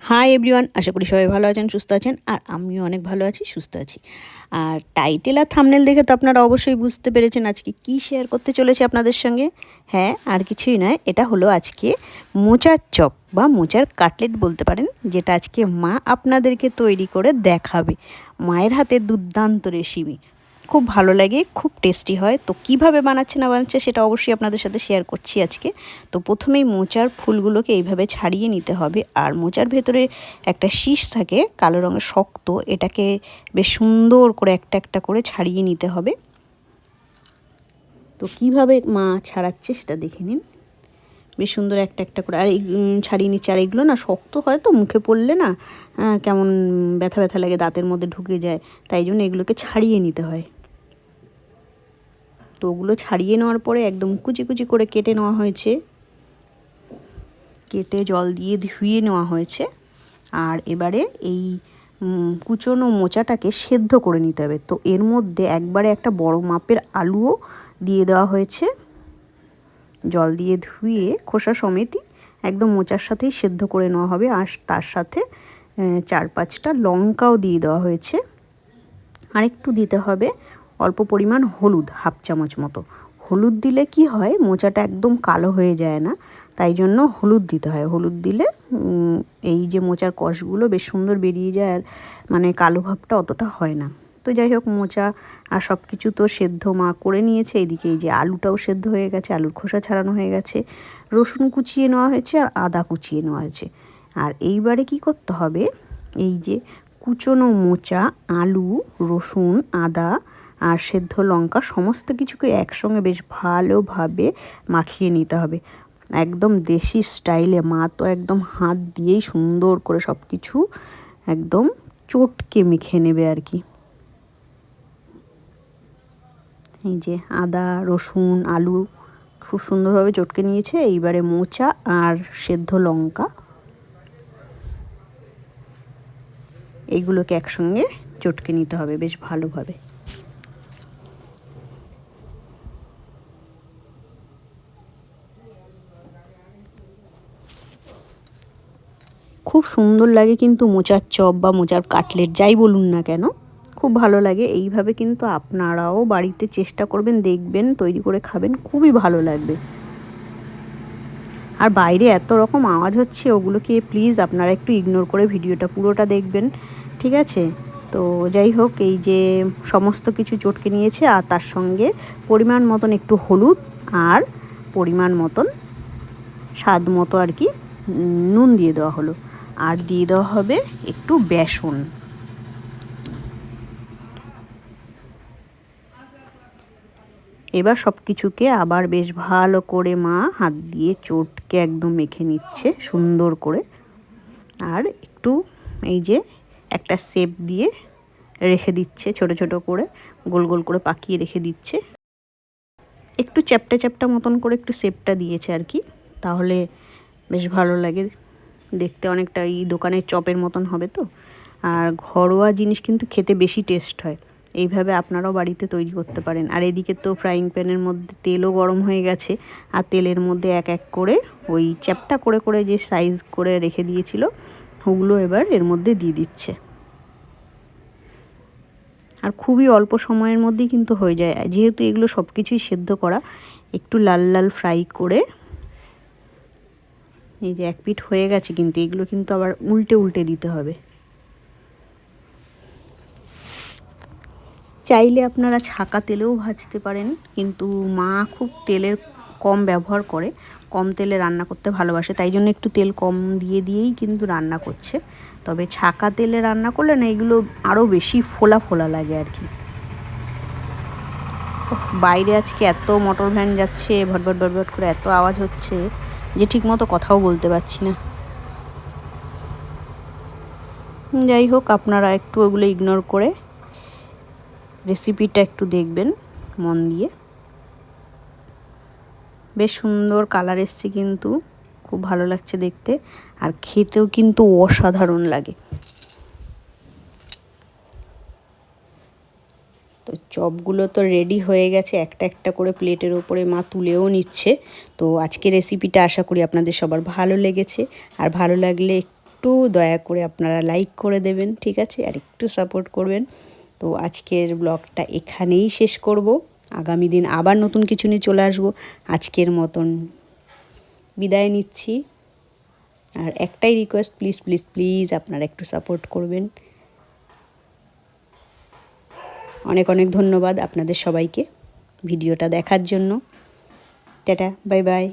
Hi everyone, আশা করি সবাই ভালো আছেন, সুস্থ আছেন, আর আমিও অনেক ভালো আছি, সুস্থ আছি। আর টাইটেল আর থামনেল দেখে তো আপনারা অবশ্যই বুঝতে পেরেছেন আজকে কি শেয়ার করতে চলেছে আপনাদের সঙ্গে। হ্যাঁ আর কিছুই নয়, এটা হলো আজকে মোচার চপ বা মোচার কাটলেট বলতে পারেন, যেটা আজকে মা আপনাদেরকে তৈরি করে দেখাবে। মায়ের হাতে দুর্দান্ত রেসিপি খুব ভালো লাগে, খুব টেস্টি হয়। তো কীভাবে বানাচ্ছে না বানাচ্ছে সেটা অবশ্যই আপনাদের সাথে শেয়ার করছি আজকে। তো প্রথমেই মোচার ফুলগুলোকে এইভাবে ছাড়িয়ে নিতে হবে। আর মোচার ভেতরে একটা শীষ থাকে, কালো রঙের শক্ত, এটাকে বেশ সুন্দর করে একটা একটা করে ছাড়িয়ে নিতে হবে। তো কীভাবে মা ছাড়াচ্ছে সেটা দেখে নিন। বেশ সুন্দর একটা একটা করে। আর এই ছাড়িয়ে নিচ্ছে। আর এগুলো না শক্ত হয় তো, মুখে পড়লে না কেমন ব্যথা ব্যথা লাগে, দাঁতের মধ্যে ঢুকে যায়। তাই জন্য এগুলোকে ছাড়িয়ে নিতে হয়। তো ওগুলো ছাড়িয়ে নেওয়ার পরে একদম কুচি কুচি করে কেটে নেওয়া হয়েছে। কেটে জল দিয়ে ধুয়ে নেওয়া হয়েছে। আর এবারে এই কুচনো মোচাটাকে সেদ্ধ করে নিতে হবে। তো এর মধ্যে একবারে একটা বড় মাপের আলুও দিয়ে দেওয়া হয়েছে। জল দিয়ে ধুয়ে খোসা সমেতই একদম মোচার সাথেই সেদ্ধ করে নেওয়া হবে। আর তার সাথে চার পাঁচটা লঙ্কাও দিয়ে দেওয়া হয়েছে। আরেকটু দিতে হবে অল্প পরিমাণ হলুদ, হাফ চামচ মতো। হলুদ দিলে কি হয়, মোচাটা একদম কালো হয়ে যায় না, তাই জন্য হলুদ দিতে হয়। হলুদ দিলে এই যে মোচার কষগুলো বেশ সুন্দর বেরিয়ে যায় আর মানে কালো ভাবটা অতটা হয় না। তো যাই হোক, মোচা আর সব কিছু তো সেদ্ধ মা করে নিয়েছে। এদিকে এই যে আলুটাও সেদ্ধ হয়ে গেছে, আলুর খোসা ছাড়ানো হয়ে গেছে। রসুন কুচিয়ে নেওয়া হয়েছে আর আদা কুচিয়ে নেওয়া হয়েছে। আর এইবারে কি করতে হবে? এই যে কুচনো মোচা, আলু, রসুন, আদা আর সেদ্ধ লঙ্কা সমস্ত কিছুকে একসঙ্গে বেশ ভালোভাবে মাখিয়ে নিতে হবে। একদম দেশি স্টাইলে, মা তো একদম হাত দিয়েই সুন্দর করে সব কিছু একদম চটকে মেখে নেবে আর কি। এই যে আদা, রসুন, আলু খুব সুন্দরভাবে চটকে নিয়েছে। এইবারে মোচা আর সেদ্ধ লঙ্কা। এইগুলোকে একসঙ্গে চটকে নিতে হবে বেশ ভালোভাবে। খুব সুন্দর লাগে কিন্তু মোচার চপ বা মোচার কাটলেট, যাই বলুন না কেন। খুব ভালো লাগে। এইভাবে কিন্তু আপনারাও বাড়িতে চেষ্টা করবেন, দেখবেন, তৈরি করে খাবেন, খুবই ভালো লাগবে। আর বাইরে এত রকম আওয়াজ হচ্ছে, ওগুলোকে প্লিজ আপনারা একটু ইগনোর করে ভিডিওটা পুরোটা দেখবেন, ঠিক আছে? তো যাই হোক, এই যে সমস্ত কিছু চটকে নিয়েছে, আর তার সঙ্গে পরিমাণ মতন একটু হলুদ আর পরিমাণ মতন স্বাদ মতো আর কি নুন দিয়ে দেওয়া হলো। আর দিয়ে দেওয়া হবে একটু বেসন। এবার সব কিছুকে আবার বেশ ভালো করে মা হাত দিয়ে চোটকে একদম মেখে নিচ্ছে, সুন্দর করে। আর একটু এই যে একটা সেপ দিয়ে রেখে দিচ্ছে, ছোট ছোট করে, গোল গোল করে পাকিয়ে রেখে দিচ্ছে। একটু চ্যাপটা চ্যাপটা মতন করে একটু সেপটা দিয়েছে আর কি, তাহলে বেশ ভালো লাগে। দেখতে অনেকটা এই দোকানের চপের মতন হবে তো। আর ঘরোয়া জিনিস কিন্তু খেতে বেশি টেস্ট হয়। এইভাবে আপনারাও বাড়িতে তৈরি করতে পারেন। আর এদিকে তো ফ্রাইং প্যানের মধ্যে তেলও গরম হয়ে গেছে। আর তেলের মধ্যে এক এক করে ওই চ্যাপটা করে করে যে সাইজ করে রেখে দিয়েছিল, ওগুলো এবার এর মধ্যে দিয়ে দিচ্ছে। আর খুবই অল্প সময়ের মধ্যেই কিন্তু হয়ে যায়। যেহেতু এগুলো সব কিছুই সেদ্ধ করা, একটু লাল লাল ফ্রাই করে এই যে এক পিঠ হয়ে গেছে কিন্তু এগুলো কিন্তু আবার উল্টে উল্টে দিতে হবে। চাইলে আপনারা ছাকা তেলেও ভাজতে পারেন, কিন্তু মা খুব তেলের কম ব্যবহার করে। কম তেলে রান্না করতে ভালোবাসে, তাই জন্য একটু তেল কম দিয়ে দিয়েই কিন্তু রান্না করছে। তবে ছাকা তেলে রান্না করলে না, এগুলো আরও বেশি ফোলা ফোলা লাগে আর কি। বাইরে আজকে এত মোটর ভ্যান যাচ্ছে ভটভট ভটভট করে এত আওয়াজ হচ্ছে, যে ঠিক মতো কথাও বলতে পারছি না। যাই হোক, আপনারা একটু ওগুলো ইগনোর করে রেসিপিটা একটু দেখবেন, মন দিয়ে। বেশ সুন্দর কালার এসছে কিন্তু, খুব ভালো লাগছে দেখতে, আর খেতেও কিন্তু অসাধারণ লাগে। তো চপগুলো তো রেডি হয়ে গেছে, একটা একটা করে প্লেটের ওপরে মা তুলেও নিচ্ছে। তো আজকে রেসিপিটা আশা করি আপনাদের সবার ভালো লেগেছে, আর ভালো লাগলে একটু দয়া করে আপনারা লাইক করে দেবেন, ঠিক আছে? আর একটু সাপোর্ট করবেন। তো আজকের ব্লগটা এখানেই শেষ করব। আগামী দিন আবার নতুন কিছু নিয়ে চলে আসব। আজকের মতন বিদায় নিচ্ছি। আর একটাই রিকোয়েস্ট প্লিজ প্লিজ প্লিজ আপনারা একটু সাপোর্ট করবেন। অনেক অনেক ধন্যবাদ আপনাদের সবাইকে ভিডিওটা দেখার জন্য। Tata bye bye